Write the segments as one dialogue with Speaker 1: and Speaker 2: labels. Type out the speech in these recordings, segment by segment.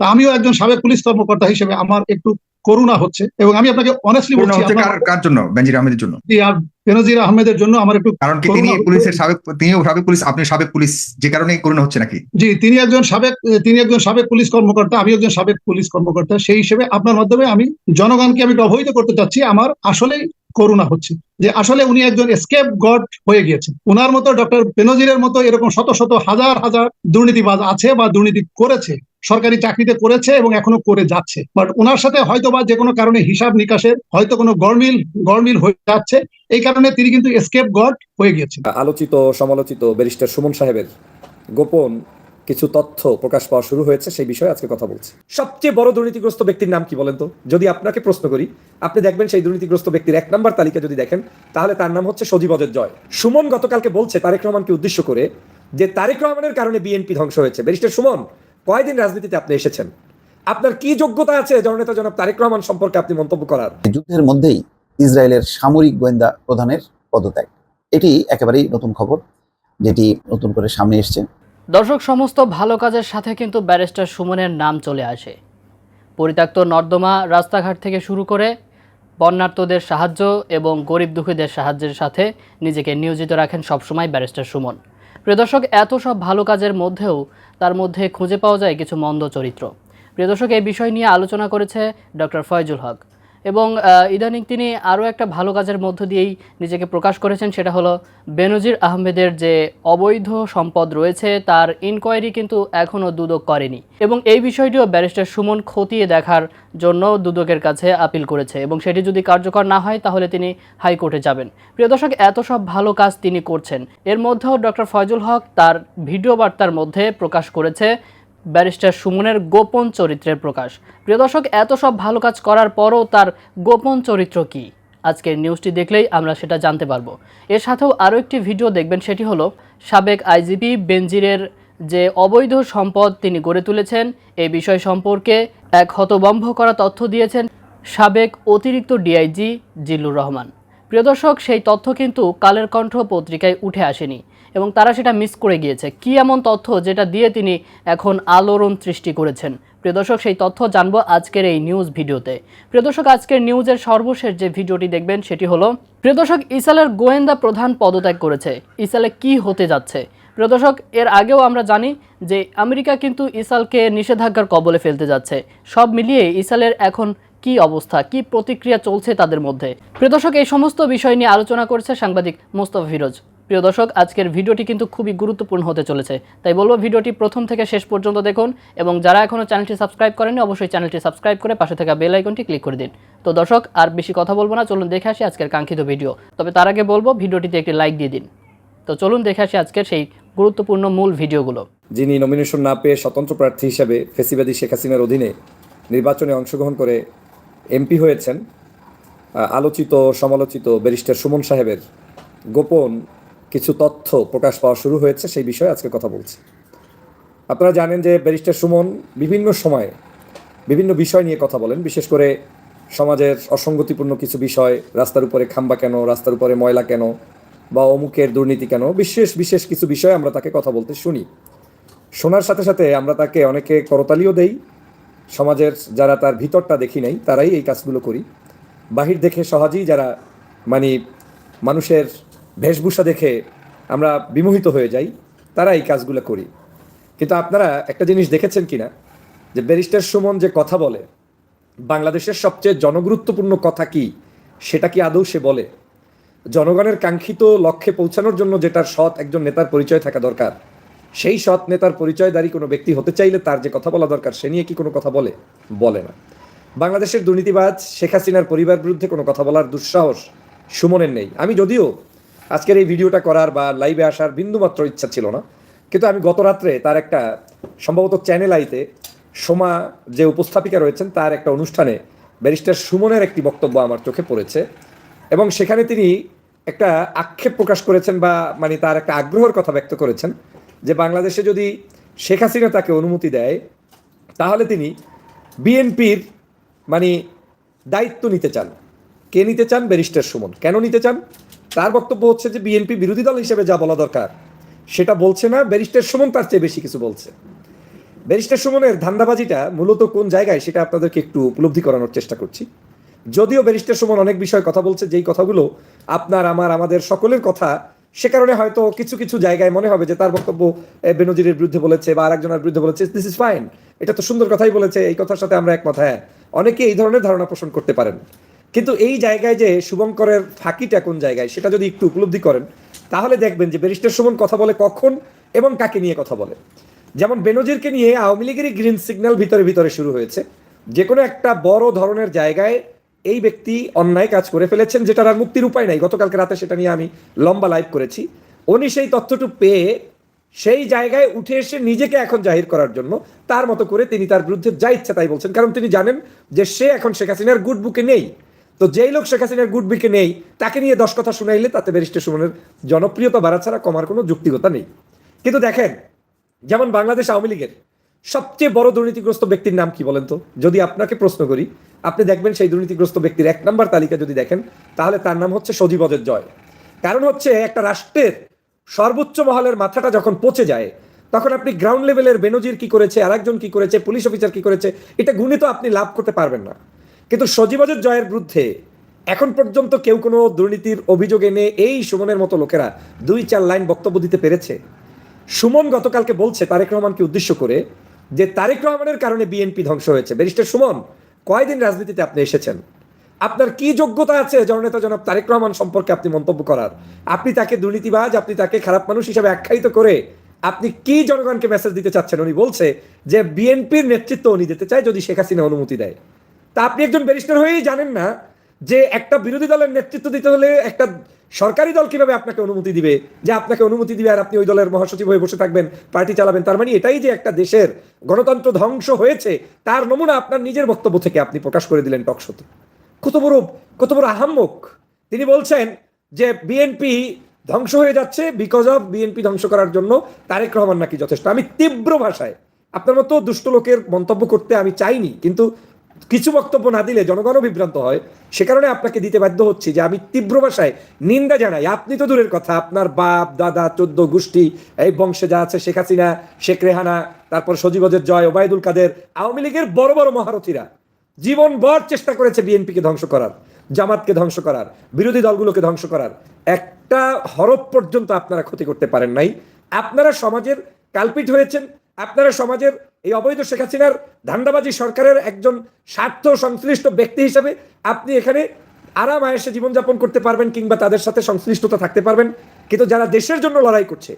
Speaker 1: তা আমিও একজন সাবেক পুলিশ কর্মকর্তা হিসেবে আমার একটু করুণা হচ্ছে এবং আমি আপনাকে অনেস্টলি বলছি
Speaker 2: কার জন্য? বেনজির আহমেদের জন্য?
Speaker 1: বেনজির আহমেদের জন্য আমার একটু
Speaker 2: কারণ কি তিনি পুলিশের সাবেক তিনিও সাবেক পুলিশ আপনি সাবেক পুলিশ যে কারণে করোনা হচ্ছে নাকি?
Speaker 1: জি তিনি একজন সাবেক তিনি একজন সাবেক পুলিশ কর্মকর্তা আমি একজন সাবেক পুলিশ কর্মকর্তা সেই হিসেবে আপনার মাধ্যমে আমি জনগণকে আমি অবহিত করতে চাচ্ছি। আমার আসলেই করুণা হচ্ছে যে আসলে উনি একজন স্কেপ গড হয়ে গিয়েছেন। উনার মতো ডক্টর বেনজিরের মতো এরকম শত শত হাজার হাজার দুর্নীতিবাজ আছে বা দুর্নীতি করেছে। সরকারি চাকরিতে করেছে এবং এখনও করে যাচ্ছে। বাট ওনার সাথে হয়তো বা যে কোনো কারণে হিসাব নিকাশের হয়তো কোনো গরমিল গরমিল হয়ে যাচ্ছে। এই কারণে তিনি কিন্তু স্কেপ গড হয়ে গিয়েছেন।
Speaker 3: আলোচিত, সমালোচিত ব্যারিস্টার সুমন সাহেবের গোপন কিছু তথ্য প্রকাশ পাওয়া শুরু হয়েছে, সেই বিষয়ে আজকে কথা বলছি। সবচেয়ে বড় দুর্নীতিগ্রস্ত ব্যক্তির নাম কি বলেন তো? যদি আপনাকে প্রশ্ন করি, আপনি দেখবেন সেই দুর্নীতিগ্রস্ত ব্যক্তির এক নম্বর তালিকা যদি দেখেন, তাহলে তার নাম হচ্ছে সজীব অজয় জয়। সুমন গতকালকে বলছে তারেক রহমানকে উদ্দেশ্য করে যে তারেক রহমানের কারণে বিএনপি ধ্বংস হয়েছে। ব্যারিস্টার সুমন কয়দিন রাজনীতিতে আপনি এসেছেন? আপনার কি যোগ্যতা আছে? জননেতা জনাব তারেক রহমান সম্পর্কে আপনি মন্তব্য করার।
Speaker 4: যুদ্ধের মধ্যেই ইসরায়েলের সামরিক গোয়েন্দা প্রধানের পদত্যাগ। এটি একেবারেই নতুন খবর যেটি নতুন করে সামনে এসছে।
Speaker 5: দর্শক সমস্ত ভালো কাজের সাথে কিন্তু ব্যারিস্টার সুমনের নাম চলে আসে। পরিত্যক্ত নর্দমা রাস্তাঘাট থেকে শুরু করে বন্যার্তদের সাহায্য এবং গরিব দুঃখীদের সাহায্যের সাথে নিজেকে নিয়োজিত রাখেন সবসময় ব্যারিস্টার সুমন। প্রিয় দর্শক, এত সব ভালো কাজের মধ্যেও তার মধ্যে খুঁজে পাওয়া যায় কিছু মন্দ চরিত্র। প্রিয় দর্শক, এই বিষয় নিয়ে আলোচনা করেছে ডক্টর ফয়জুল হক। এবং ইদানিং তিনি আরও একটা ভালো কাজের মধ্য দিয়েই নিজেকে প্রকাশ করেছেন, সেটা হলো বেনজির আহমেদের যে অবৈধ সম্পদ রয়েছে, তার ইনকোয়ারি কিন্তু এখনও দুদক করেনি। এবং এই বিষয়টিও ব্যারিস্টার সুমন খতিয়ে দেখার জন্য দুদকের কাছে আপিল করেছে। এবং সেটি যদি কার্যকর না হয়, তাহলে তিনি হাইকোর্টে যাবেন। প্রিয় দর্শক, এত সব ভালো কাজ তিনি করছেন। এর মধ্যেও ডক্টর ফয়জুল হক তার ভিডিও বার্তার মধ্যে প্রকাশ করেছে ব্যারিস্টার সুমনের গোপন চরিত্রের প্রকাশ। প্রিয় দর্শক, এত সব ভালো কাজ করার পরও তার গোপন চরিত্র কি? আজকের নিউজটি দেখলেই আমরা সেটা জানতে পারব। এর সাথেও আরও একটি ভিডিও দেখবেন, সেটি হলো সাবেক আইজিপি বেনজিরের যে অবৈধ সম্পদ তিনি গড়ে তুলেছেন এই বিষয় সম্পর্কে এক হতবম্ব করা তথ্য দিয়েছেন সাবেক অতিরিক্ত ডিআইজি জিল্লুর রহমান। প্রিয় দর্শক, সেই তথ্য কিন্তু কালের কণ্ঠ পত্রিকায় উঠে আসেনি। এবং তারা সেটা মিস করে গিয়েছে। কি এমন তথ্য যেটা দিয়ে তিনি এখন আলোড়ন সৃষ্টি করেছেন? প্রিয় দর্শক, সেই তথ্য জানব আজকের এই নিউজ ভিডিওতে। প্রিয় দর্শক, আজকের নিউজের সর্বশেষ যে ভিডিওটি দেখবেন সেটি হলো, প্রিয় দর্শক ইসালের গোয়েন্দা প্রধান পদত্যাগ করেছে। ইসালে কি হতে যাচ্ছে? প্রিয় দর্শক, এর আগেও আমরা জানি যে আমেরিকা কিন্তু ইসালকে নিষেধাজ্ঞার কবলে ফেলতে যাচ্ছে। সব মিলিয়ে ইসালের এখন কি অবস্থা? কি প্রতিক্রিয়া চলছে তাদের মধ্যে? প্রিয় দর্শক, এই সমস্ত বিষয় নিয়ে আলোচনা করেছে সাংবাদিক মোস্তফা ফিরোজ। প্রিয় দর্শক, আজকের ভিডিওটি কিন্তু খুবই গুরুত্বপূর্ণ হতে চলেছে। তাই বলব, ভিডিওটি প্রথম থেকে শেষ পর্যন্ত দেখুন এবং যারা এখনও চ্যানেলটি সাবস্ক্রাইব করেনি অবশ্যই চ্যানেলটি সাবস্ক্রাইব করে পাশে থাকা বেল আইকনটি ক্লিক করে দিন। তো দর্শক, আর বেশি কথা বলব না, চলুন দেখে আসি আজকের কাঙ্ক্ষিত ভিডিও। তবে তার আগে বলব, ভিডিওটিতে একটি লাইক দিয়ে দিন। তো চলুন দেখে আসি আজকের সেই গুরুত্বপূর্ণ মূল ভিডিওগুলো।
Speaker 3: যিনি নমিনেশন না পেয়ে স্বতন্ত্র প্রার্থী হিসেবে ফেসিবাদী শেখ হাসিনার অধীনে নির্বাচনে অংশগ্রহণ করে এমপি হয়েছেন আলোচিত, সমালোচিত ব্যারিস্টার সুমন সাহেবের গোপন কিছু তথ্য প্রকাশ পাওয়া শুরু হয়েছে, সেই বিষয়ে আজকে কথা বলছি। আপনারা জানেন যে ব্যারিস্টার সুমন বিভিন্ন সময়ে বিভিন্ন বিষয় নিয়ে কথা বলেন, বিশেষ করে সমাজের অসঙ্গতিপূর্ণ কিছু বিষয়, রাস্তার উপরে খাম্বা কেন, রাস্তার উপরে ময়লা কেন, বা অমুকের দুর্নীতি কেন, বিশেষ বিশেষ কিছু বিষয়ে আমরা তাকে কথা বলতে শুনি। শোনার সাথে সাথে আমরা তাকে অনেকে করতালিও দেই। সমাজের যারা তার ভিতরটা দেখি নাই, তারাই এই কাজগুলো করি। বাহির দেখে সহজেই যারা মানে মানুষের বেশভূষা দেখে আমরা বিমোহিত হয়ে যাই, তারা এই কাজগুলো করি। কিন্তু আপনারা একটা জিনিস দেখেছেন কিনা? যে ব্যারিস্টার সুমন যে কথা বলে, বাংলাদেশের সবচেয়ে জনগুরুত্বপূর্ণ কথা কি, সেটা কি আদৌ সে বলে? জনগণের কাঙ্ক্ষিত লক্ষ্যে পৌঁছানোর জন্য যেটার সৎ একজন নেতার পরিচয় থাকা দরকার, সেই সৎ নেতার পরিচয়দারী কোনো ব্যক্তি হতে চাইলে তার যে কথা বলা দরকার, সে নিয়ে কি কোনো কথা বলে? বলে না। বাংলাদেশের দুর্নীতিবাজ শেখ হাসিনার পরিবার বিরুদ্ধে কোনো কথা বলার দুঃসাহস সুমনের নেই। আমি যদিও আজকের এই ভিডিওটা করার বা লাইভে আসার বিন্দুমাত্র ইচ্ছা ছিল না। কিন্তু আমি গত রাত্রে তার একটা সম্ভবত চ্যানেল আইতে সোমা যে উপস্থাপিকা রয়েছেন, তার একটা অনুষ্ঠানে ব্যারিস্টার সুমনের একটি বক্তব্য আমার চোখে পড়েছে এবং সেখানে তিনি একটা আক্ষেপ প্রকাশ করেছেন বা মানে তার একটা আগ্রহের কথা ব্যক্ত করেছেন যে বাংলাদেশে যদি শেখ হাসিনা তাকে অনুমতি দেয়, তাহলে তিনি বিএনপির মানে দায়িত্ব নিতে চান। কে নিতে চান? ব্যারিস্টার সুমন। কেন নিতে চান? তার বক্তব্য হচ্ছে যে বিএনপি বিরোধী দল হিসেবে যা বলা দরকার, সেটা বলছে না, ব্যারিস্টার সুমন তার চেয়ে বেশি কিছু বলছে। ব্যারিস্টার সুমনের ধান্দাবাজিটা মূলত কোন জায়গায় সেটা আপনাদেরকে একটু উপলব্ধি করানোর চেষ্টা করছি। যদিও ব্যারিস্টার সুমন অনেক বিষয়ে কথা বলছে, যেই কথাগুলো আপনার, আমার, আমাদের সকলের কথা, সে কারণে হয়তো কিছু কিছু জায়গায় মনে হবে যে তার বক্তব্য বেনজিরের বিরুদ্ধে বলেছে বা আরেকজনের বিরুদ্ধে বলেছে দিস ইজ ফাইন এটা তো সুন্দর কথাই বলেছে, এই কথার সাথে আমরা একমত হ্যাঁ। অনেকে এই ধরনের ধারণা পোষণ করতে পারেন। কিন্তু এই জায়গায় যে শুভঙ্করের ফাঁকিটা কোন জায়গায়, সেটা যদি একটু উপলব্ধি করেন, তাহলে দেখবেন যে ব্যারিস্টার সুমন কথা বলে কখন এবং কাকে নিয়ে কথা বলে। যেমন বেনজিরকে নিয়ে আওয়ামী লীগেরই গ্রিন সিগন্যাল ভিতরে ভিতরে শুরু হয়েছে। যে কোনো একটা বড় ধরনের জায়গায় এই ব্যক্তি অন্যায় কাজ করে ফেলেছেন, যেটার আর মুক্তির উপায় নাই। গতকালকে রাতে সেটা নিয়ে আমি লম্বা লাইভ করেছি। উনি সেই তথ্যটু পেয়ে সেই জায়গায় উঠে এসে নিজেকে এখন জাহির করার জন্য তার মতো করে তিনি তার বিরুদ্ধে যা ইচ্ছা তাই বলছেন। কারণ তিনি জানেন যে সে এখন শেখ হাসিনার গুড বুকে নেই। তো যেই লোক শেখ হাসিনার গুড বুকে নেই, তাকে নিয়ে দশ কথা শুনাইলে তাতে ব্যারিস্টার সুমনের জনপ্রিয়তা বাড়া ছাড়া কমার কোনো যুক্তিকতা নেই। কিন্তু দেখেন, যেমন বাংলাদেশ আওয়ামী লীগের সবচেয়ে বড় দুর্নীতিগ্রস্ত ব্যক্তির নাম কি বলেন তো? যদি আপনাকে প্রশ্ন করি, আপনি দেখবেন সেই দুর্নীতিগ্রস্ত ব্যক্তির এক নম্বর তালিকা যদি দেখেন, তাহলে তার নাম হচ্ছে সজীবদের জয়। কারণ হচ্ছে একটা রাষ্ট্রের সর্বোচ্চ মহলের মাথাটা যখন পচে যায়, তখন আপনি গ্রাউন্ড লেভেলের বেনজির কি করেছে, আরেকজন কি করেছে, পুলিশ অফিসার কি করেছে, এটা গুণে তো আপনি লাভ করতে পারবেন না। কিন্তু সজীবদের জয়ের বিরুদ্ধে এখন পর্যন্ত কেউ কোনো দুর্নীতির অভিযোগ এনে এই সুমনের মতো লোকেরা দুই চার লাইন বক্তব্য দিতে পেরেছে। সুমন গতকালকে বলছে তারেক রহমানকে উদ্দেশ্য করে যে তারেক রহমানের কারণে বিএনপি ধ্বংস হয়েছে। ব্যারিস্টার সুমন, কয়দিন রাজনীতিতে আপনি এসেছেন? আপনার কি যোগ্যতা আছে জননেতা জনাব তারেক রহমান সম্পর্কে আপনি মন্তব্য করার? আপনি তাকে দুর্নীতিবাজ, আপনি তাকে খারাপ মানুষ হিসাবে আখ্যায়িত করে আপনি কি জনগণকে মেসেজ দিতে চাচ্ছেন? উনি বলছে যে বিএনপির নেতৃত্ব উনি দিতে চায় যদি শেখ হাসিনা অনুমতি দেয়। তা আপনি একজন ব্যারিস্টার হয়েই জানেন না যে একটা বিরোধী দলের নেতৃত্ব দিতে হলে একটা সরকারি দল কীভাবে আপনাকে অনুমতি দিবে, যে আপনাকে অনুমতি দিবে আর আপনি ওই দলের মহাসচিব হয়ে বসে থাকবেন, পার্টি চালাবেন। তার মানে এটাই যে একটা দেশের গণতন্ত্র ধ্বংস হয়েছে, তার নমুনা আপনার নিজের বক্তব্য থেকে আপনি প্রকাশ করে দিলেন টকশোতে। কত বড় কত বড় আহাম্মক। তিনি বলছেন যে বিএনপি ধ্বংস হয়ে যাচ্ছে বিকজ অফ বিএনপি ধ্বংস করার জন্য তারেক রহমান নাকি যথেষ্ট। আমি তীব্র ভাষায়, আপনার মতো দুষ্ট লোকের মন্তব্য করতে আমি চাইনি, কিন্তু কিছু বক্তব্য না দিলে জনগণও বিভ্রান্ত হয়। সে কারণে আপনাকে দিতে বাধ্য হচ্ছি যে আমি তীব্র ভাষায় নিন্দা জানাই। আপনি তো দূরের কথা, আপনার বাপ, দাদা, চোদ্দ গোষ্ঠী, এই বংশে যা আছে, শেখ হাসিনা, শেখ রেহানা, তারপর সজীবদের জয়, ওবায়দুল কাদের, আওয়ামী লীগের বড় বড় মহারথীরা। জীবন বর চেষ্টা করেছে বিএনপিকে ধ্বংস করার, জামাতকে ধ্বংস করার, বিরোধী দলগুলোকে ধ্বংস করার। একটা হরফ পর্যন্ত আপনারা ক্ষতি করতে পারেন নাই। আপনারা সমাজের কালপিট হয়েছেন, আপনারা সমাজের এই অবৈধ শেখ হাসিনার ধান্দাবাজি সরকারের একজন স্বার্থ সংশ্লিষ্ট ব্যক্তি হিসেবে আপনি এখানে আরাম আয়েসে জীবনযাপন করতে পারবেন কিংবা তাদের সাথে সংশ্লিষ্টতা থাকতে পারবেন। কিন্তু যারা দেশের জন্য লড়াই করছে,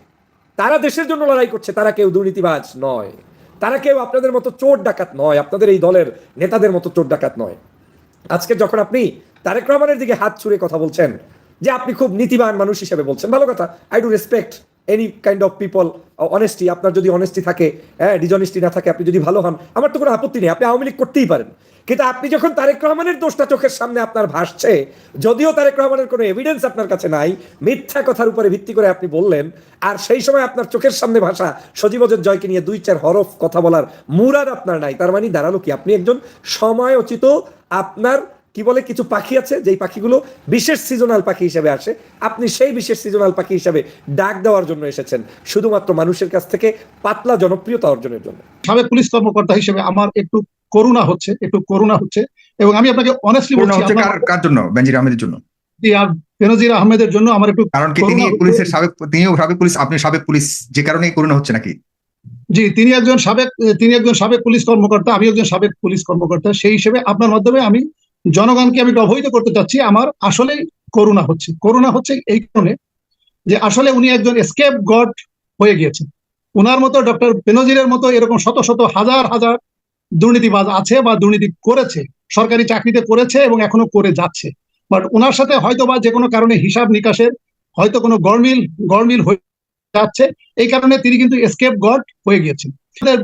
Speaker 3: তারা দেশের জন্য লড়াই করছে, তারা কেউ দুর্নীতিবাজ নয়। তারা কেউ আপনাদের মতো চোর ডাকাত নয়, আপনাদের এই দলের নেতাদের মতো চোর ডাকাত নয়। আজকে যখন আপনি তারেক রহমানের দিকে হাত ছুঁড়ে কথা বলছেন, যে আপনি খুব নীতিবান মানুষ হিসেবে বলছেন, ভালো কথা I do respect any kind of people honesty আপনার যদি অনেস্টি থাকে হ্যাঁ ডিজনেস্টি না থাকে, আপনি যদি ভালো হন, আমার তো কোনো আপত্তি নেই, আপনি আওয়ামী লীগ করতেই পারেন। কিন্তু আপনি যখন তারেক রহমানের দোষটা চোখের সামনে আপনার ভাসছে, যদিও তারেক রহমানের কোনো এভিডেন্স আপনার কাছে নাই, মিথ্যা কথার উপরে ভিত্তি করে আপনি বললেন, আর সেই সময় আপনার চোখের সামনে ভাষা সজীবজের জয়কে নিয়ে দুই চার হরফ কথা বলার মুরাদ আপনার নাই। তার মানে দাঁড়াল কি? আপনি একজন সময়োচিত, আপনার কি বলে কিছু পাখি আছে যেই পাখিগুলো বিশেষ সিজনাল পাখি হিসেবে আসে। আপনি সেই বিশেষ সিজনাল পাখি হিসেবে ডাক দেওয়ার জন্য এসেছেন শুধুমাত্র মানুষের কাছ থেকে পাতলা জনপ্রিয়তা অর্জনের জন্য।
Speaker 1: সাবেক পুলিশ কর্মকর্তা হিসেবে আমার একটু করুণা হচ্ছে একটু করুণা হচ্ছে এবং আমি আপনাকে অনেস্টলি বলছি
Speaker 2: কার কার জন্য? বেনজির আহমেদের জন্য?
Speaker 1: বেনজির আহমেদের জন্য আমার একটু
Speaker 2: কারণ কি তিনি পুলিশের সাবেক তিনিও সাবেক পুলিশ আপনি সাবেক পুলিশ যে কারণেই করোনা হচ্ছে নাকি?
Speaker 1: জি তিনি একজন সাবেক তিনি একজন সাবেক পুলিশ কর্মকর্তা আমি একজন সাবেক পুলিশ কর্মকর্তা সেই হিসেবে আপনার মাধ্যমে আমি জনগণকে আমি অবহিত করতে চাচ্ছি, আমার আসলেই করুণা হচ্ছে। করুণা হচ্ছে এই কারণে যে আসলে উনি একজন স্কেপ গড হয়ে গিয়েছেন। উনার মতো ডক্টর বেনজিরের মতো এরকম শত শত, হাজার হাজার দুর্নীতিবাজ আছে বা দুর্নীতি করেছে, সরকারি চাকরিতে করেছে এবং এখনও করে যাচ্ছে। বাট ওনার সাথে হয়তো বা যে কোনো কারণে হিসাব নিকাশের হয়তো কোনো গরমিল গরমিল হয়ে যাচ্ছে, এই কারণে তিনি কিন্তু স্কেপ গড হয়ে গিয়েছেন।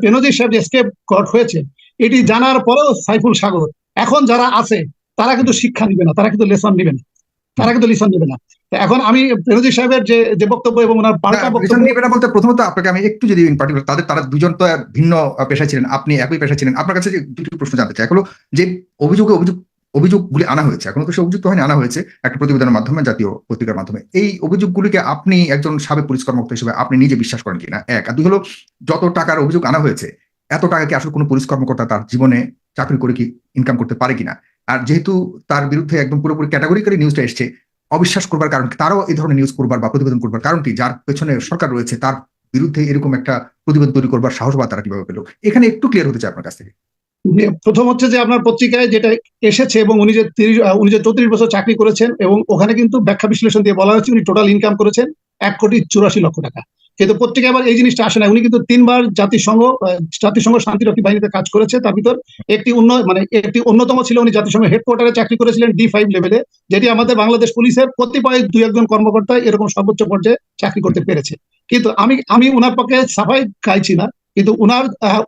Speaker 1: বেনজির সাহেব যে এসকেপ গড হয়েছে, এটি জানার পরেও সাইফুল সাগর এখন যারা আছে তারা কিন্তু শিক্ষা নিবে না তারা কিন্তু লেসন নিবে না। তারা কিন্তু লিসন নিবে না। এখন আমি বেনজির সাহেবের যে যে বক্তব্য এবং ওনার পাল্টা বক্তব্য
Speaker 2: নিবে না বলতে প্রথমত আপনাকে আমি একটু যদি ইন পার্টিকুলার তাদের তারা দুজন তো ভিন্ন পেশায় ছিলেন আপনি একই পেশায় ছিলেন। আপনার কাছে দুটি প্রশ্ন জানতে চাই। এগুলো যে অভিযোগে অভিযোগ অভিযোগগুলি আনা হয়েছে এখনও তো সে অভিযুক্ত হয়নি আনা হয়েছে একটা প্রতিবেদনের মাধ্যমে জাতীয় পত্রিকার মাধ্যমে। এই অভিযোগগুলিকে আপনি একজন সাবেক পুলিশ কর্মকর্তা হিসেবে আপনি নিজে বিশ্বাস করেন কিনা? এক। আর দুই হলো যত টাকার অভিযোগ আনা হয়েছে এত টাকা কি আসলে কোনো পুলিশ কর্মকর্তা তার জীবনে চাকরি করে কি ইনকাম করতে পারে কিনা। আর যেহেতু তার বিরুদ্ধে একদম পুরোপুরি ক্যাটাগরিক্যালি নিউজটা এসছে, অবিশ্বাস করবার কারণ? তারও এই ধরনের নিউজ করবার বা প্রতিবেদন করবার কারণ কি, যার পেছনে সরকার রয়েছে, তার বিরুদ্ধে এরকম একটা প্রতিবেদন তৈরি করবার সাহস বা তারা কীভাবে পেল? এখানে একটু ক্লিয়ার হতে চাই আপনার কাছ থেকে।
Speaker 1: প্রথম হচ্ছে যে আপনার পত্রিকায় যেটা এসেছে এবং উনি যে তিরিশ উনি যে চৌত্রিশ বছর চাকরি করেছেন এবং ওখানে কিন্তু ব্যাখ্যা বিশ্লেষণ দিয়ে বলা হয়েছে উনি টোটাল ইনকাম করেছেন এক কোটি চুরাশি লক্ষ টাকা। কিন্তু পত্রিকায় আবার এই জিনিসটা আসে না। উনি কিন্তু তিনবার জাতিসংঘ জাতিসংঘ শান্তিরক্ষী বাহিনীতে কাজ করেছে। তার ভিতর একটি অন্য মানে একটি অন্যতম ছিল উনি জাতিসংঘ হেডকোয়ার্টারে চাকরি করেছিলেন ডি ফাইভ লেভেলে যেটি আমাদের বাংলাদেশ পুলিশের কতিপয় দুই একজন কর্মকর্তা এরকম সর্বোচ্চ পর্যায়ে চাকরি করতে পেরেছে। কিন্তু আমি আমি উনার পক্ষে সাফাই গাইছি না, কিন্তু উনার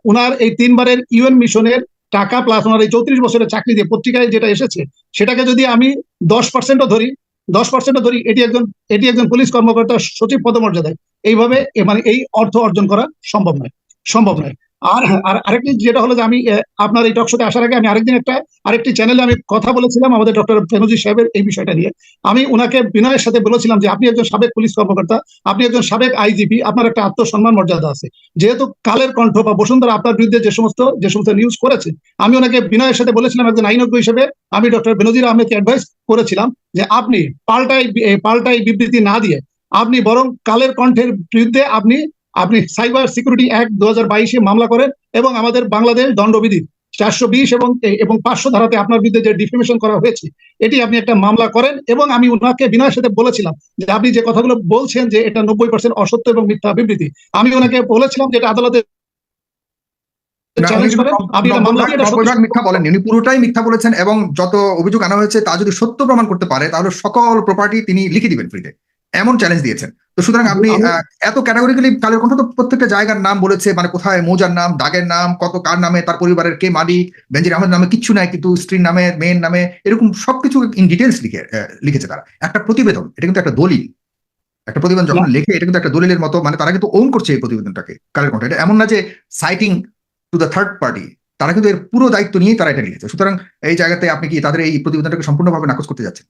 Speaker 1: উনার এই তিনবারের ইউএন মিশনের টাকা প্লাস ওনার এই চৌত্রিশ বছরের চাকরি দিয়ে পত্রিকায় যেটা এসেছে, সেটাকে যদি আমি দশ পার্সেন্টও ধরি, দশ পার্সেন্টও ধরি, এটি একজন এটি একজন পুলিশ কর্মকর্তা সচিব পদমর্যাদায়। এইভাবে মানে এই অর্থ অর্জন করা সম্ভব নয় সম্ভব নয়। আর আর আরেকটি যেটা হলো যে আমি আপনার এই টকশোতে আসার আগে আমি আরেকদিন একটা, আরেকটি চ্যানেলে আমি কথা বলেছিলাম আমাদের ডক্টর বেনজি সাহেবের এই বিষয়টা নিয়ে। আমি ওনাকে বিনয়ের সাথে বলেছিলাম যে, আপনি একজন সাবেক পুলিশ কর্মকর্তা, আপনি একজন সাবেক আইজিপি, আপনার একটা আত্মসম্মান মর্যাদা আছে। যেহেতু কালের কণ্ঠ বা বসুন্ধরা আপনার বিরুদ্ধে যে সমস্ত যে সমস্ত নিউজ করেছে, আমি ওনাকে বিনয়ের সাথে বলেছিলাম একজন আইনজ্ঞ হিসেবে, আমি ডক্টর বেনজির আহমেদকে অ্যাডভাইস করেছিলাম যে, আপনি পাল্টাই পাল্টাই বিবৃতি না দিয়ে আপনি বরং কালের কণ্ঠের বিরুদ্ধে আপনি আপনি সাইবার সিকিউরিটি অ্যাক্ট দু হাজার বাইশে মামলা করেন এবং আমাদের বাংলাদেশ দণ্ডবিধি চারশো বিশ এবং এবং পাঁচশো ধারাতে আপনার বিরুদ্ধে যে ডিফেমেশন করা হয়েছে এটি আপনি একটা মামলা করেন এবং আমি ওনাকে বিনয়ের সাথে বলেছিলাম যে আপনি যে কথাগুলো বলছেন যে এটা নব্বই পার্সেন্ট অসত্য এবং মিথ্যা বিবৃতি আমি ওনাকে বলেছিলাম যে এটা আদালতে
Speaker 2: মিথ্যা বলেননি উনি পুরোটাই মিথ্যা বলেছেন এবং যত অভিযোগ আনা হয়েছে তা যদি সত্য প্রমাণ করতে পারে তাহলে সকল প্রপার্টি তিনি লিখে দিবেন ফ্রিতে এমন চ্যালেঞ্জ দিয়েছেন। তো সুতরাং আপনি এত ক্যাটাগরিক্যালি কালের কণ্ঠ তো প্রত্যেকটা জায়গার নাম বলেছে মানে কোথায় মৌজার নাম দাগের নাম কত কার নামে তার পরিবারের কে মালিক বেঞ্জির আহমেদ নামে কিচ্ছু নাই কিন্তু স্ত্রীর নামে মেয়ের নামে এরকম সবকিছু ইন ডিটেলস লিখে লিখেছে তারা। একটা প্রতিবেদন এটা কিন্তু একটা দলিল। একটা প্রতিবেদন যখন লেখে এটা কিন্তু একটা দলিলের মতো মানে তারা কিন্তু ওন করছে এই প্রতিবেদনটাকে কালের কণ্ঠ। এটা এমন না যে citing to the third party তারা কিন্তু এর পুরো দায়িত্ব নিয়েই তারা এটা লিখেছে। সুতরাং এই জায়গাতে আপনি কি তাদের এই প্রতিবেদনটাকে সম্পূর্ণভাবে নাকচ করতে যাচ্ছেন?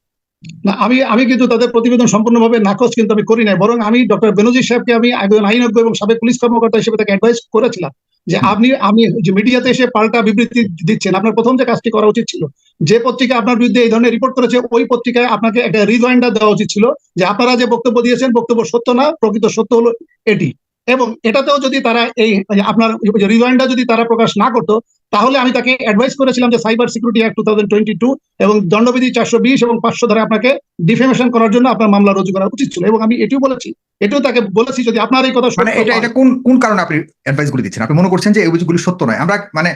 Speaker 1: না আমি আমি কিন্তু তাদের প্রতিবেদন সম্পূর্ণভাবে নাকচ কিন্তু আমি করি নাই বরং আমি ডক্টর বেনজির সাহেবকে আমি একজন আইনজ্ঞ এবং সাবেক পুলিশ কর্মকর্তা হিসেবে তাকে অ্যাডভাইস করেছিলাম যে আপনি আমি যে মিডিয়াতে এসে পাল্টা বিবৃতি দিচ্ছেন আপনার প্রথম যে কাজটি করা উচিত ছিল যে পত্রিকা আপনার বিরুদ্ধে এই ধরনের রিপোর্ট করেছে ওই পত্রিকায় আপনাকে একটা রিজয়েন্ডার দেওয়া উচিত ছিল যে আপনারা যে বক্তব্য দিয়েছেন বক্তব্য সত্য না প্রকৃত সত্য হলো এটি। এবং এটাতেও যদি তারা এই আপনার রিজয়েন্ডার যদি তারা প্রকাশ না করতো তাহলে আমি তাকে অ্যাডভাইস করেছিলাম যে cyber security act two thousand twenty two এবং দণ্ডবিধি চারশো বিশ এবং পাঁচশো ধারা আপনাকে ডিফেমেশন করার জন্য আপনার মামলা রুজু করা উচিত ছিল। এবং আমি এটিও বলেছি এটিও তাকে বলেছি যদি আপনার এই কথা
Speaker 2: মানে এটা এটা কোন কোন কারণে আপনি অ্যাডভাইস গুলি দিচ্ছেন? আপনি মনে করছেন যে এই অভিযোগগুলি সত্য নয়। আমরা মানে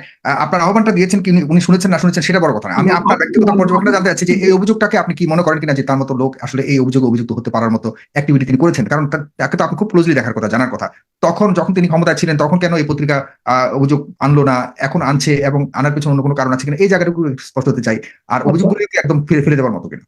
Speaker 2: আপনার আহ্বানটা দিয়েছেন কি উনি শুনেছেন না শুনেছেন সেটা বড় কথা না আমি আপনার ব্যক্তিগত পর্যবেক্ষণে জানতে চাচ্ছি যে এই অভিযোগটাকে আপনি কি মনে করেন কিনা যে তার মতো লোক আসলে এই অভিযোগে অভিযুক্ত হতে পারার মতো অ্যাক্টিভিটি তিনি করেছেন? কারণ তাকে তো আপনি খুব ক্লোজলি দেখার কথা জানার কথা। তখন যখন তিনি ক্ষমতায় ছিলেন তখন কেন এই পত্রিকা অভিযোগ আনলো না এখন আনছে এবং আনার পেছনে অন্য কোনো কারণ আছে কিনা এই জায়গাটুকু স্পষ্ট হতে চাই। আর অভিযোগগুলি একদম ফিরে ফেলে দেওয়ার মতো কিনা?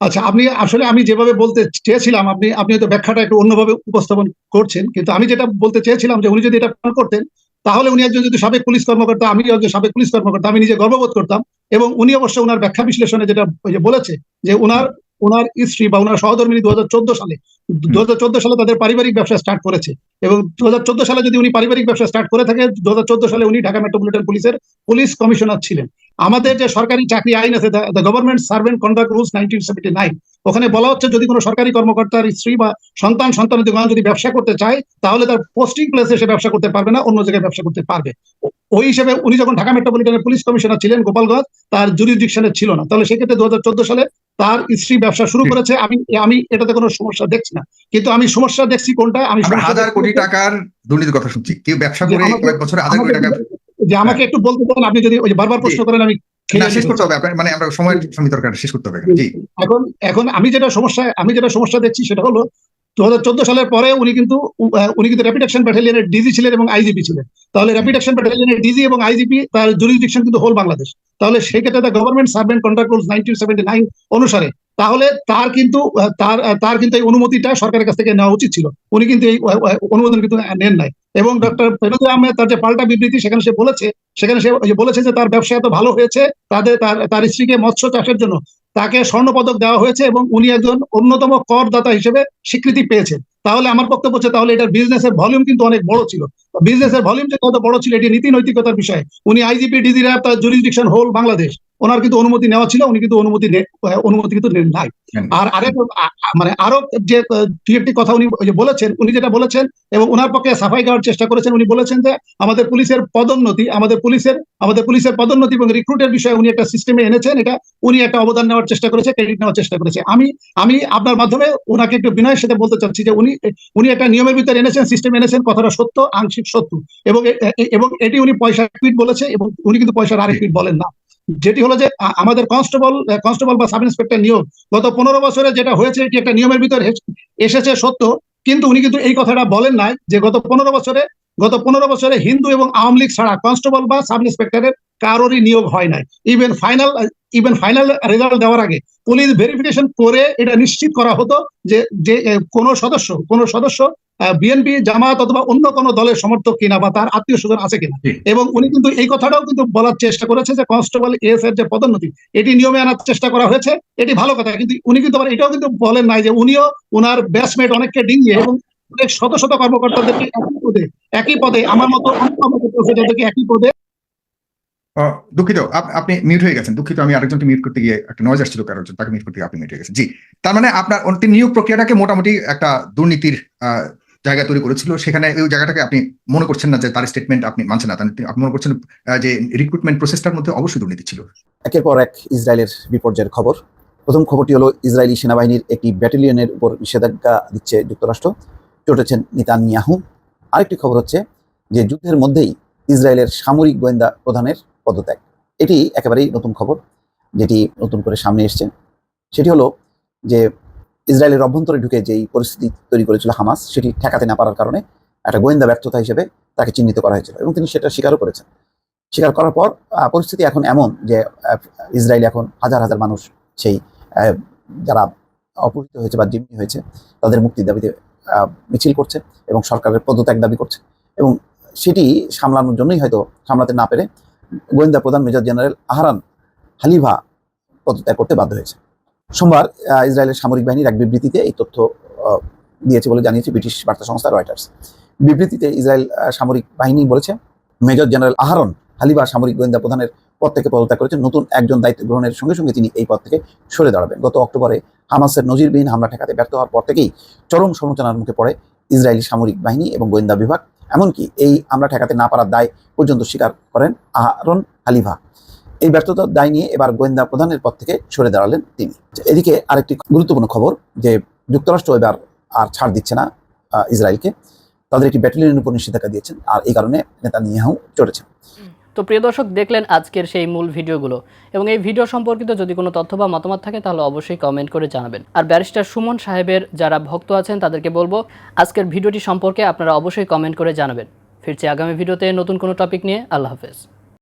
Speaker 1: আচ্ছা আপনি আসলে আমি যেভাবে বলতে চেয়েছিলাম আপনি আপনি হয়তো ব্যাখ্যাটা একটু অন্যভাবে উপস্থাপন করছেন কিন্তু আমি যেটা বলতে চেয়েছিলাম যে উনি যদি এটা পালন করতেন তাহলে উনি একজন যদি সাবেক পুলিশ কর্মকর্তা আমি একজন সাবেক পুলিশ কর্মকর্তা আমি নিজে গর্ববোধ করতাম এবং উনি অবশ্য ওনার ব্যাখ্যা বিশ্লেষণে যেটা বলেছে যে ওনার ওনার স্ত্রী বা ওনার সহধর্মিনী দু সালে দু হাজার চোদ্দ সালে তাদের পারিবারিক ব্যবসা স্টার্ট করেছে। এবং দু হাজার চোদ্দ সালে যদি উনি পারিবারিক ব্যবসা স্টার্ট করে থাকে দু হাজার চোদ্দ সালে উনি ঢাকা মেট্রোপলিটন পুলিশের পুলিশ কমিশনার ছিলেন। আমাদের যে সরকারি চাকরি আইন আছে the government servant conduct rules nineteen seventy nine ওখানে বলা হচ্ছে যদি কোনো সরকারি কর্মকর্তার স্ত্রী বা সন্তান সন্তান যদি ব্যবসা করতে চায় তাহলে তার পোস্টিং প্লেসে সে ব্যবসা করতে পারবে না অন্য জায়গায় ব্যবসা করতে পারবে। ওই হিসেবে উনি যখন ঢাকা মেট্রোপলিটনের পুলিশ কমিশনার ছিলেন গোপালগঞ্জ তার জুরিডিকশনে ছিল না। তাহলে সেক্ষেত্রে দু হাজার চোদ্দ সালে তার স্ত্রী ব্যবসা শুরু করেছে আমি আমি এটাতে কোনো সমস্যা দেখছি না। কিন্তু আমি সমস্যা দেখছি কোনটা আমি
Speaker 2: হাজার কোটি টাকার দুর্নীতির কথা শুনছি। কেউ ব্যবসা করে কয়েক বছরে হাজার কোটি টাকা
Speaker 1: যে আমাকে একটু বলতে পারেন আপনি যদি ওই বারবার প্রশ্ন করেন আমি
Speaker 2: শেষ করতে হবে। আপনার মানে আমরা সময়ের সঙ্গে দরকার শেষ করতে হবে
Speaker 1: এখন এখন আমি যেটা সমস্যা আমি যেটা সমস্যা দেখছি সেটা হলো দু সালের পরে উনি কিন্তু উনি কিন্তু র্যাপিড অ্যাকশন ব্যাটালিয়নের ডিজি ছিলেন এবং আইজিপি ছিলেন। তাহলে র্যাপিড অ্যাকশন ব্যাটালিয়নের ডিজি এবং আইজিপি তার জুরিডিকশন কিন্তু হোল বাংলাদেশ তাহলে সেক্ষেত্রে the government servant contract rules nineteen seventy nine অনুসারে। তাহলে তার কিন্তু, তার তার কিন্তু এই অনুমতিটা সরকারের কাছ থেকে নেওয়া উচিত ছিল। উনি কিন্তু এই অনুমোদন কিন্তু নেন নাই। এবং ডক্টর ফেরুজ আহমেদ, তার যে পাল্টা বিবৃতি, সেখানে সে বলেছে, সেখানে সে বলেছে যে তার ব্যবসা এত ভালো হয়েছে, তাদের, তার তার স্ত্রীকে মৎস্য চাষের জন্য তাকে স্বর্ণপদক দেওয়া হয়েছে এবং উনি একজন অন্যতম করদাতা হিসেবে স্বীকৃতি পেয়েছেন। তাহলে আমার বক্তব্য হচ্ছে, তাহলে এটার বিজনেসের ভলিউম কিন্তু অনেক বড় ছিল। বিজনেসের ভলিউম যে কত বড় ছিল, এটি নীতি নৈতিকতার বিষয়। উনি আইজিপি ডিজি র্যাব তার জুরিসডিকশন হোল বাংলাদেশ ওনার কিন্তু অনুমতি নেওয়া ছিল উনি কিন্তু অনুমতি অনুমতি কিন্তু নেন নাই। আর আরেক মানে আরও যে দুই একটি কথা উনি যে বলেছেন উনি যেটা বলেছেন এবং ওনার পক্ষে সাফাই গাওয়ার চেষ্টা করেছেন উনি বলেছেন যে আমাদের পুলিশের পদোন্নতি আমাদের পুলিশের আমাদের পুলিশের পদোন্নতি এবং রিক্রুটের বিষয়ে উনি একটা সিস্টেমে এনেছেন এটা উনি একটা অবদান নেওয়ার চেষ্টা করেছে ক্রেডিট নেওয়ার চেষ্টা করেছে। আমি আমি আপনার মাধ্যমে ওনাকে একটু বিনয়ের সাথে বলতে চাচ্ছি যে উনি উনি একটা নিয়মের ভিতরে এনেছেন সিস্টেম এনেছেন কথাটা সত্য আংশিক সত্য। এবং এবং এটি উনি পয়সা পিট বলেছে এবং উনি কিন্তু পয়সার আরেক পিট বলেন না। যেটি হলো যে আমাদের কনস্টেবল কনস্টেবল বা সাব ইন্সপেক্টর নিয়োগ গত পনেরো বছরে যেটা হয়েছে, এটি একটা নিয়মের ভিতরে এসেছে সত্য। কিন্তু উনি কিন্তু এই কথাটা বলেন নাই যে, গত পনেরো বছরে, গত পনেরো বছরে হিন্দু এবং আওয়ামী লীগ ছাড়া কনস্টেবল বা সাব ইন্সপেক্টরের কারোরই নিয়োগ হয় নাই। Even final even final result দেওয়ার আগে পুলিশ ভেরিফিকেশন করে এটা নিশ্চিত করা হতো যে যে কোনো সদস্য কোনো সদস্য বিএনপি জামাত অথবা অন্য কোনো দলের সমর্থক কিনা বা তার আত্মীয় স্বজন আছে কিনা। এবং উনি কিন্তু এই কথাটাও কিন্তু বলার চেষ্টা করেছে যে কনস্টেবল এস এর যে পদোন্নতি এটি নিয়মে আনার চেষ্টা করা হয়েছে এটি ভালো কথা। কিন্তু উনি কিন্তু আবার এটাও কিন্তু বলেন নাই যে উনিও ওনার ব্যাচমেট অনেককে ডিঙিয়ে এবং অনেক শত শত কর্মকর্তাদেরকে একই পদে একই পদে আমার মতো কর্মকর্তাদেরকে একই পদে।
Speaker 2: দুঃখিত আপ- আপনি মিউট হয়ে গেছেন। দুঃখিত আমি আরেকজনকে মিউট করতে গিয়ে একটা নয়েজ আসছিল কারোর জন্য, তাকে মিউট করতে গিয়ে আপনি মিউট হয়ে গেছেন। জি তার মানে আপনার নিয়োগ প্রক্রিয়াটাকে মোটামুটি একটা দুর্নীতির আহ, জায়গা তৈরি করেছিল, সেখানে ওই জায়গাটাকে আপনি মনে করছেন না যে তার স্টেটমেন্ট আপনি মানছেন না। আপনি মনে করছেন যে রিক্রুটমেন্ট প্রসেসটার মধ্যে অবশ্যই দুর্নীতি ছিল।
Speaker 4: একের পর এক ইসরায়েলের বিপর্যয়ের খবর। প্রথম খবরটি হলো, ইসরায়েলি সেনাবাহিনীর একটি ব্যাটালিয়নের উপর নিষেধাজ্ঞা দিচ্ছে যুক্তরাষ্ট্র। চটেছেন নিতানিয়াহু। আরেকটি খবর হচ্ছে যে, যুদ্ধের মধ্যেই ইসরায়েলের সামরিক গোয়েন্দা প্রধানের পদত্যাগ। এটি একেবারেই নতুন খবর, যেটি নতুন করে সামনে এসছে। সেটি হলো যে ইসরায়েলের অভ্যন্তরে ঢুকে যেই পরিস্থিতি তৈরি করেছিল হামাস, সেটি ঠেকাতে না পারার কারণে একটা গোয়েন্দা ব্যর্থতা হিসেবে তাকে চিহ্নিত করা হয়েছিল এবং তিনি সেটা স্বীকারও করেছেন। স্বীকার করার পর পরিস্থিতি এখন এমন যে ইসরায়েল এখন হাজার হাজার মানুষ সেই যারা অপহৃত হয়েছে বা জিম্মি হয়েছে, তাদের মুক্তির দাবিতে মিছিল করছে এবং সরকারের পদত্যাগ দাবি করছে। এবং সেটি সামলানোর জন্যই হয়তো সামলাতে না পেরে গোয়েন্দা প্রধান মেজর জেনারেল আহরান হালিভা পদত্যাগ করতে বাধ্য হয়েছে। সোমবার ইসরায়েলের সামরিক বাহিনীর এক বিবৃতিতে এই তথ্য দিয়েছে বলে জানিয়েছে ব্রিটিশ বার্তা সংস্থা রয়টার্স। বিবৃতিতে ইসরায়েল সামরিক বাহিনী বলেছে, মেজর জেনারেল আহরন হালিবা সামরিক গোয়েন্দা প্রধানের পদ থেকে পদত্যাগ করেছেন। নতুন একজন দায়িত্ব গ্রহণের সঙ্গে সঙ্গে তিনি এই পদ থেকে সরে দাঁড়াবেন। গত অক্টোবরে হামাসের নজিরবিহীন হামলা ঠেকাতে ব্যর্থ হওয়ার পর থেকেই চরম সমালোচনার মুখে পড়ে ইসরায়েলি সামরিক বাহিনী এবং গোয়েন্দা বিভাগ। এমনকি এই হামলা ঠেকাতে না পারার দায় পর্যন্ত স্বীকার করেন আহরন হালিভা এই ব্যর্থতার দায় নিয়ে এবার গোয়েন্দা প্রধানের পদ থেকে সরে দাঁড়ালেন তিনি। এদিকে আরেকটি গুরুত্বপূর্ণ খবর যে যুক্তরাষ্ট্র এবার আর ছাড় দিচ্ছে না ইসরায়েলকে। তাদের একটি ব্যাটালিয়নের উপর নিষেধাজ্ঞা দিয়েছেন, আর এই কারণে নেতা নেতানিয়াহু চড়েছেন।
Speaker 5: তো প্রিয় দর্শক, দেখলেন আজকের সেই মূল ভিডিওগুলো। এবং এই ভিডিও সম্পর্কিত যদি কোনো তথ্য বা মতামত থাকে, তাহলে অবশ্যই কমেন্ট করে জানাবেন। আর ব্যারিস্টার সুমন সাহেবের যারা ভক্ত আছেন, তাদেরকে বলব, আজকের ভিডিওটি সম্পর্কে আপনারা অবশ্যই কমেন্ট করে জানাবেন। ফিরছি আগামী ভিডিওতে নতুন কোনো টপিক নিয়ে। আল্লাহ হাফেজ।